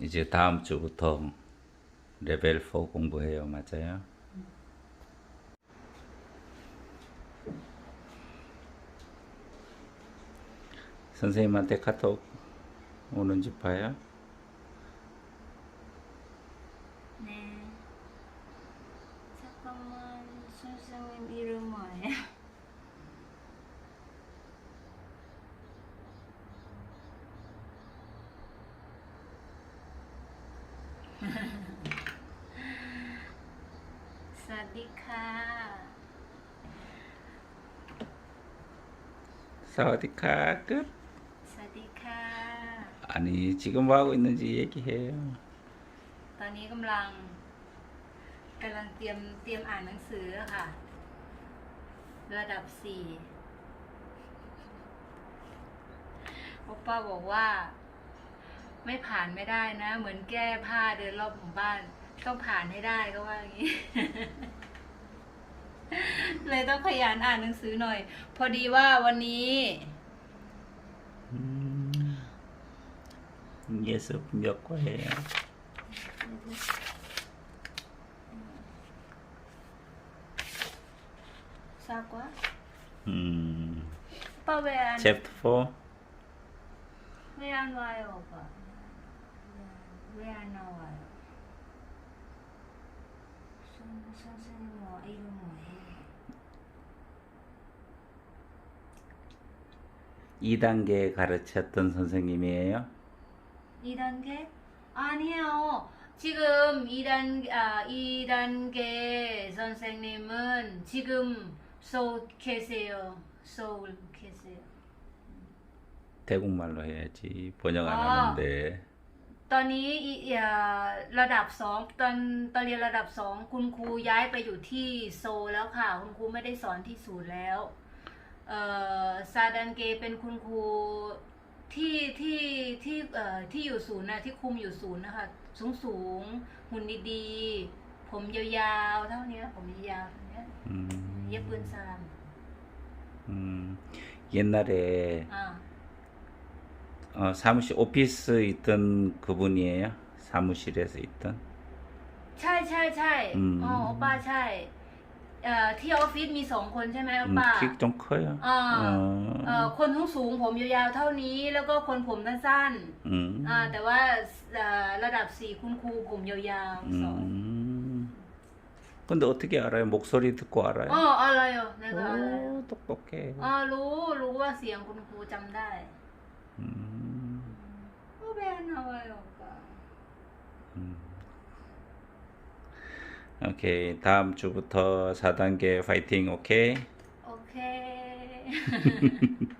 이제 다음 주부터 레벨 4 공부해요. 맞아요? 선생님한테 카톡 오는지 봐요. 사디카 사와디카 끝. 사디카 아니 지금 뭐 하고 있는지 얘기해요. ตอนนี้กำลังกำลังเตรียมเตรียมอ่านหนังสือค่ะ ระดับสี่โอป้าบอกว่า ไม่ผ่านไม่ได้นะ เหมือนแก้ผ้าเดินรอบหมู่บ้าน ต้องผ่านให้ได้ก็ว่าอย่างนี้ เลยต้องขยันอ่านหนังสือหน่อย พอดีว่าวันนี้ Yes, yok ko eh. Sakwa? Hmm. Pa wean. Chapter 4. Wean wayo pa. Wean na wayo. 선, 선생님 뭐 이름 뭐예요? 2단계 가르쳤던 선생님이에요. 2단계? 아니에요. 지금 2단, 아, 2단계 선생님은 지금 서울 계세요. 서울 계세요. 대국말로 해야지. 번역 안 아. 하는데. ตอนนี้อีเอ่อระดับสองตอนตอนเรียนระดับสองคุณครูย้ายไปอยู่ที่โซลแล้วค่ะ คุณครูไม่ได้สอนที่ศูนย์แล้วเอ่อซาดันเกเป็นคุณครูที่ที่ที่เอ่อที่อยู่ศูนย์นะที่คุมอยู่ศูนย์นะคะสูงสูงๆหุ่นดีๆ ผมยาวๆ เท่านี้ผมยาวๆเท่านี้ 음, เย็บปืนซาม 음, 옛날에 อ่า 어, 사무실 오피스 있던 그분이에요. 사무실에서 있던. ใช่ใช่ใช่ อืม อ๋อโอป้าใช่เอ่อที่ออฟฟิศมีสองคนใช่ไหมโอ 음, ป้า 키 좀 커요. อ่า 어, เอ่อคนสูงสูงๆผมยาวๆเท่านี้ แล้วก็คนผมสั้น 음, ๆอ่าแต่ว่าเอ่อระดับสี่คุณครูผมยาวๆสอน 음. 근데 어떻게 알아요? 목소리 듣고 알아요? อ๋ออะไรอ่ะนี่ก็อะไร 오, 똑똑해. อ๋อรู้รู้ว่าเสียงคุณครูจำได้ 음. 왜안 나와요, 오빠? 음. 오케이 다음 주부터 4단계 파이팅 오케이 오케이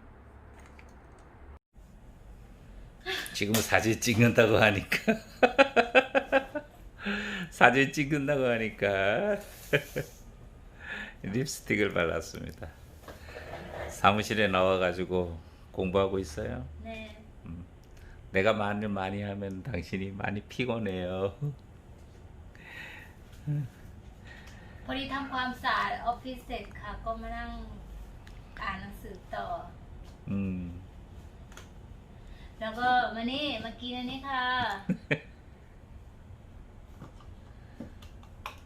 지금 사진 찍는다고 하니까 사진 찍는다고 하니까 립스틱을 발랐습니다 사무실에 나와가지고 공부하고 있어요. เน่ 내가 말을 많이 하면 당신이 많이 피곤해요. พอดีทำความสะอาดออฟฟิศเสร็จค่ะ ก็มานั่งอ่านหนังสือต่อ 음. แล้วก็มานี่มากินอันนี้ค่ะ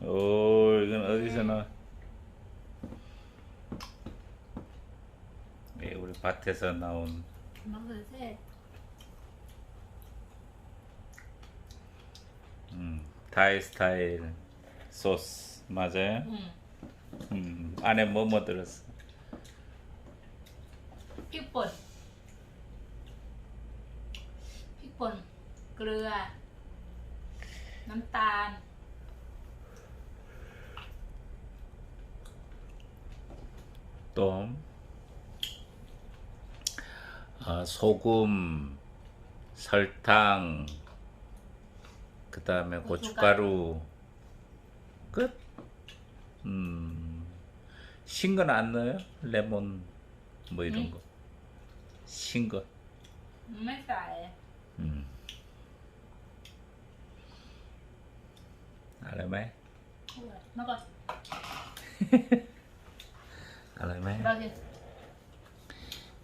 오, 이건 어디서 나? 밭에서 나온 맛에 음, 타이 스타일 소스 맞아요? 음. 음, 안에 뭐뭐 뭐 들었어? 픽본. 픽본. 그 남단 똥 소금, 설탕, 그 다음에 고춧가루 끝. 음, 신 건 안 넣어요? 레몬 뭐 이런 응. 거. 신 거. ไม่ใส่ 음. 알아요? มาก่อน 알아요? เราจะ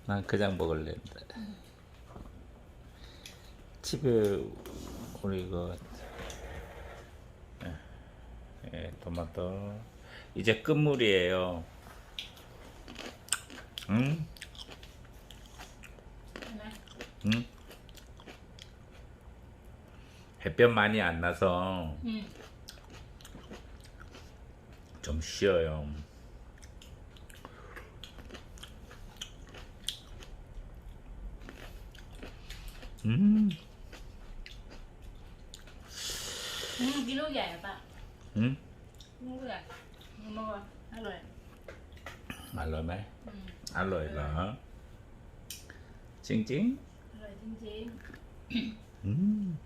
난 그냥 먹을랜다. 집에 우리 이거 예, 예, 토마토 이제 끝물이에요. 응? 네. 응? 햇볕 많이 안 나서 좀 쉬어요. 음. 국물 기록이 얇아. 응? 국물이 얇아. 못 먹어. 알로에. 알로에? 응. 알로에가. 찡찡? 알로에 찡찡. 음.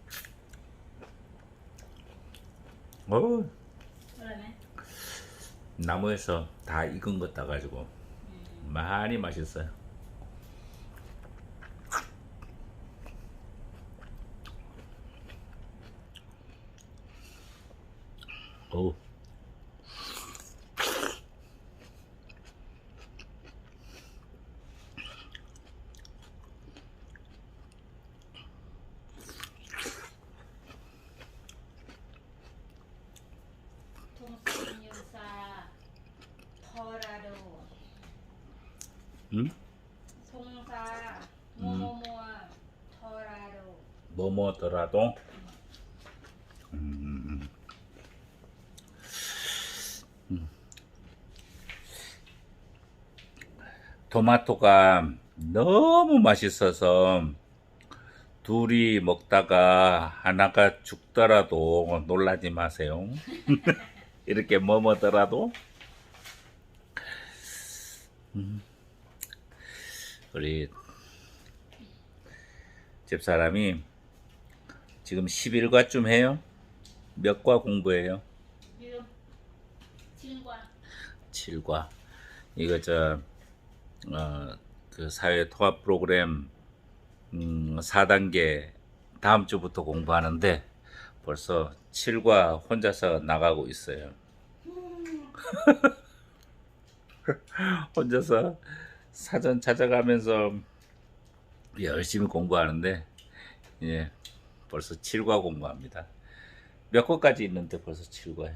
어. 그러네. 나무에서 다 익은 것 따가지고 음. 많이 맛있어요. 오. 통슨 유사 토라도 음? 송사 모모모아 토라도 뭐뭐더라도 음. 음. 토마토가 너무 맛있어서 둘이 먹다가 하나가 죽더라도 놀라지 마세요. 이렇게 뭐뭐더라도 음. 우리 집사람이 지금 11과쯤 해요? 몇 과 공부해요? 지금 친구와 7과. 이거 저, 어, 그 사회 통합 프로그램, 음, 4단계 다음 주부터 공부하는데 벌써 7과 혼자서 나가고 있어요. 혼자서 사전 찾아가면서 열심히 공부하는데, 예, 벌써 7과 공부합니다. 몇 과까지 있는데 벌써 7과야.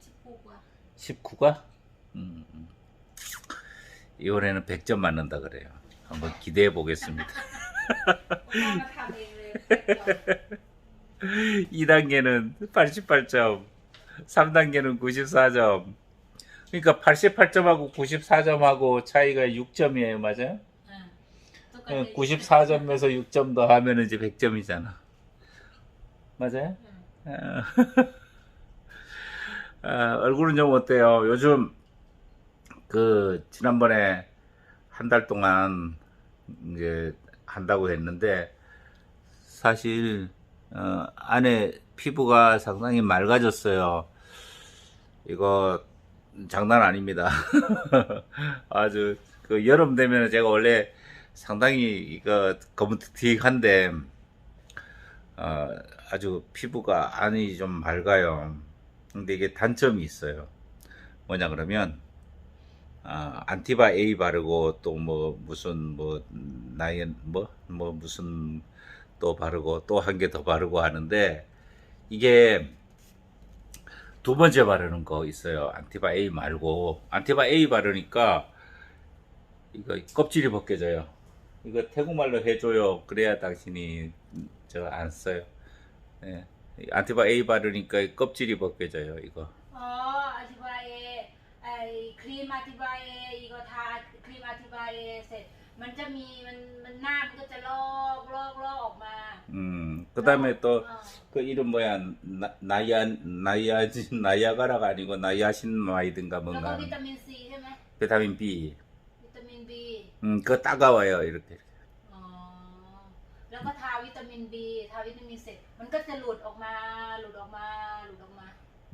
친구와 19가? 음, 음. 이번에는 100점 맞는다 그래요. 한번 기대해 보겠습니다. 오빠가 다 내일 2단계는 88점, 3단계는 94점. 그러니까 88점하고 94점하고 차이가 6점이에요, 맞아요? 응. 똑같아. 94점에서 6점 더 하면 이제 100점이잖아. 맞아요? 응. 아, 얼굴은 좀 어때요? 요즘 그 지난번에 한 달 동안 이제 한다고 했는데 사실 어, 안에 피부가 상당히 맑아졌어요. 이거 장난 아닙니다. 아주 그 여름 되면 제가 원래 상당히 이거 검은틱틱한데 어, 아주 피부가 안이 좀 맑아요. 근데 이게 단점이 있어요. 뭐냐 그러면 아, 안티바 A 바르고 또 뭐 무슨 뭐 나이 뭐뭐 무슨 또 바르고 또 한 개 더 바르고 하는데 이게 두 번째 바르는 거 있어요. 안티바 A 말고 안티바 A 바르니까 이거 껍질이 벗겨져요. 이거 태국말로 해줘요. 그래야 당신이 저 안 써요. 예. 이 안티바 A 바르니까 이 껍질이 벗겨져요. 이거. เองเสร็จ มันจะมีมันมันหน้ามันก็จะลอกลอกลอกออกมา 음. 그다음에 또 เออ 그 이름 뭐야 나, 나야 나야 나야가라가 아니고 나야신마이든가 แล้วก็ 뭔가 วิตามินซีใช่ไหม 비타민 B. วิตามินบี 음, 그거 따가워요 이렇게. อ๋อแล้วก็ทาวิตามินบีทาวิตามินเสร็จ มันก็จะหลุดออกมา หลุดออกมา หลุดออกมา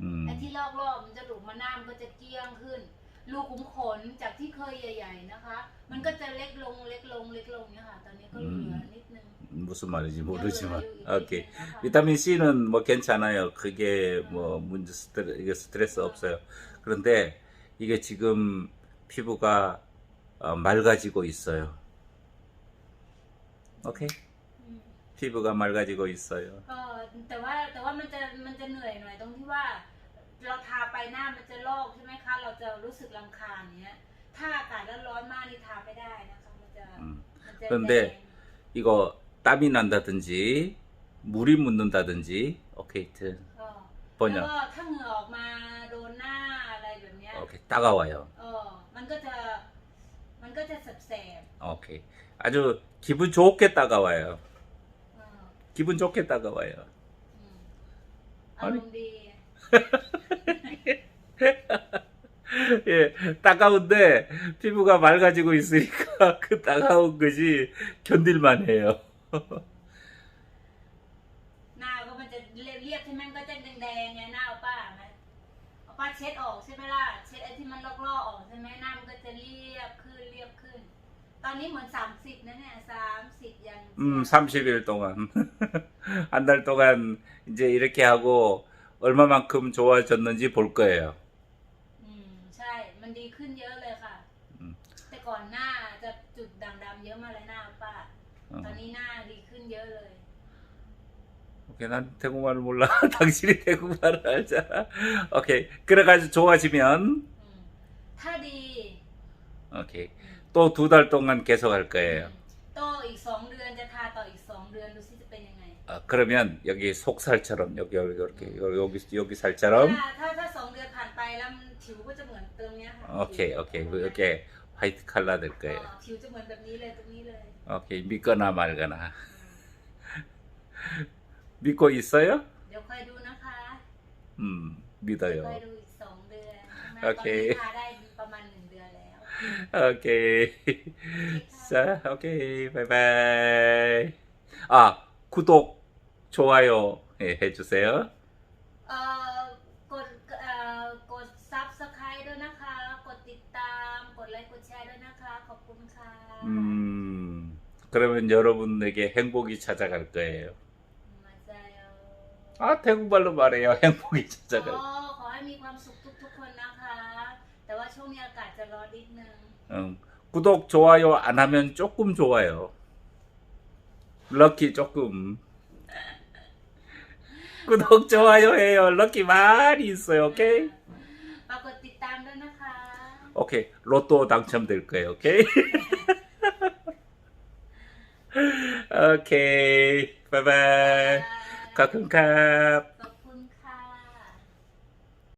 음. ไอ้ที่ลอกลอกๆมันจะหลุดมาหน้ามันก็จะเกลี้ยงขึ้น รูขุมขนจากที่เคยใหญ่ ๆนะคะ มันก็จะเล็กลงเล็กลงเล็กลงเนี่ยค่ะ ตอนนี้ก็เหลือนิดนึง 무슨 말인지 เยอะ 모르지만 เลยอยู่อีกนิดนึ 오케이 งนะคะ 비타민 C는 뭐 괜찮아요 그게 뭐 문제 스트레스, 이게 스트레스 없어요 그런데 이게 지금 피부가 어, 맑아지고 있어요 오케이 อืม 피부가 맑아지고 있어요 ก็ แต่ว่าแต่ว่ามันจะมันจะเหนื่อยหน่อยตรงที่ว่า เราทาไปหน้ามันจะลอกใช่ไหมคะ เราจะรู้สึกรำคาญเนี้ย ถ้าอากาศร้อนๆมากนี่ทาไม่ได้นะคะมันจะ 음. มันจะ 그런데 แดง 이거 땀이 난다든지 물이 묻는다든지 오케이 트 ก็ 번역 แล้วก็ถ้าเหงื่อออกมาโดนหน้าอะไรแบบเนี้ย 오케이 따가워요 เออมันก็จะมันก็จะแสบ 오케이 아주 기분 좋게 따가워요 ๆเออ 기분 좋게 따가워요 อืมอารมณ์ดี 예, 따가운데 피부가 맑아지고 있으니까 그 따가운 것이 견딜만 해요. 음, 30일 동안 한 달 동안 이제 이렇게 하고 얼마만큼 좋아졌는지 볼 거예요. อืมใช่ มันดีขึ้นเยอะเลยค่ะ อืม แต่ก่อนหน้าจะจุดด่างดำเยอะมากเลยหน้าป้า 어. ตอนนี้หน้าดีขึ้นเยอะเลย 오케이, 난 태국말을 몰라. 당신이 태국말을 알잖아. 오케이. 그래가지고 좋아지면, อืมถ้าดี 오케이. 또 두 달 동안 계속 할 거예요. โตอีกสองเดือนจะทาต่ออีกสองเดือนดูซิจะเป็นยังไง 아, 그러면 여기 속살처럼, 여기, 여기, 이렇게, 여기, 여기 살처럼. ถ้าถ้าถ้าสองเดือนผ่านไปแล้วมัน ตรงเนี้ยค่ะ 오케이, 오케이. 이렇게 화이트 칼라 될 อ๋ 거예요. อผิวจะเหมือนแบบนี้เลยตรงนี้เลย 오케이. 믿거나 말거나. 믿고 있어요? เดี๋ยวค่อยดูนะคะ 음, ค่อย 믿어요. ดูอีกสองเดือนนะ โอเค ตอนนี้ทาได้ประมาณหนึ่งเดือนแล้ว 오케이. 자, 오케이. 바이바이. 아, 구독, 좋아요 예, 해주세요. 음, 그러면 여러분에게 행복이 찾아갈 거예요. มาเจอ 아, 태국말로 말해요. 행복이 ก็ 찾아갈. ขอให้มีความสุขทุกๆคนนะคะ แต่ว่าช่วงนี้อากาศจะร้อนนิดนึง 응. 구독, 좋아요 안 하면 조금 좋아요. 럭키 조금. 구독, 좋아요 해요. 럭키 많이 있어요. 오케이? ฝากกดติดตามด้วยนะคะ 오케이. 로또 당첨될 거예요. 오케이? 오케이. 바이바이. 가끔캅.